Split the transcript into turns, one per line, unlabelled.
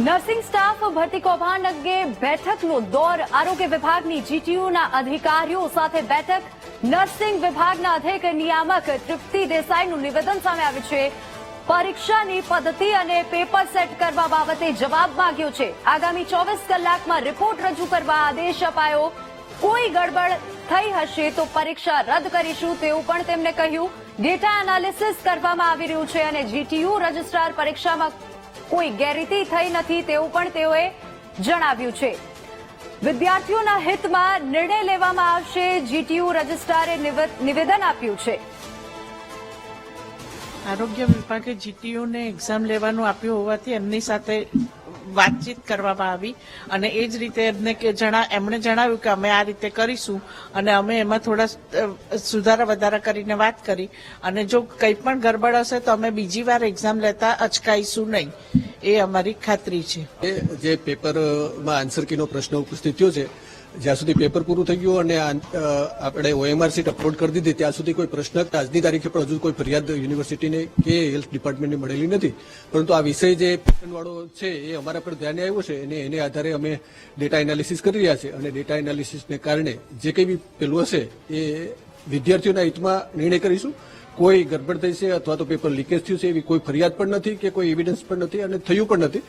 Nursing staff ભરતી કૌભાંડ અંગે બેઠકનો દોર આરોગ્ય વિભાગની જીટીયુના અધિકારીઓ સાથે બેઠક. નર્સિંગ વિભાગના અધિક નિયામક તૃપ્તિ દેસાઈનું નિવેદન સામે આવ્યું છે. પરીક્ષાની પદ્ધતિ અને પેપર સેટ કરવા બાબતે જવાબ માંગ્યો છે. આગામી ચોવીસ કલાકમાં રિપોર્ટ રજૂ કરવા આદેશ અપાયો. કોઈ ગડબડ થઈ હશે તો પરીક્ષા રદ કરીશું તેવું પણ તેમણે કહ્યું. ડેટા એનાલિસિસ કરવામાં આવી રહ્યું છે અને જીટીયુ રજિસ્ટ્રાર પરીક્ષામાં કોઈ ગેરરીતિ થઈ નથી તેવું પણ તેઓએ જણાવ્યું છે. વિદ્યાર્થીઓના હિતમાં નિર્ણય લેવામાં આવશે, જીટીયુ રજિસ્ટ્રારે નિવેદન આપ્યું છે.
આરોગ્ય વિભાગે જીટીયુને એક્ઝામ લેવાનું આપ્યું હોવાથી એમની સાથે વાતચીત કરવામાં આવી અને એ જ રીતે એમને કે જણા, એમણે જણાવ્યું કે અમે આ રીતે કરીશું અને અમે એમાં થોડા સુધારા વધારા કરીને વાત કરી. અને જો કંઈ પણ ગડબડ હશે તો અમે બીજી વાર એક્ઝામ લેતા અચકાઈશું નહીં. એ અમારી ખાતરી છે.
જે પેપરમાં આન્સર કીનો પ્રશ્ન ઉપસ્થિત થયો છે જ્યાં સુધી પેપર પૂરું થઈ ગયું અને આપણે ઓએમઆર સીટ અપલોડ કરી દીધી, ત્યાં સુધી કોઈ પ્રશ્ન આજની તારીખે પણ હજુ કોઈ ફરિયાદ યુનિવર્સિટીને કે હેલ્થ ડિપાર્ટમેન્ટને મળેલી નથી. પરંતુ આ વિષય જે વાળો છે, એ અમારા પર ધ્યાને આવ્યો છે અને એને આધારે અમે ડેટા એનાલિસિસ કરી રહ્યા છે. અને ડેટા એનાલિસિસને કારણે જે કંઈ બી પેલું હશે, એ વિદ્યાર્થીઓના હિતમાં નિર્ણય કરીશું. કોઈ ગડબડ થઈ છે અથવા તો પેપર લીકેજ થયું છે, એવી કોઈ ફરિયાદ પણ નથી કે કોઈ એવિડન્સ પણ નથી અને થયું પણ નથી.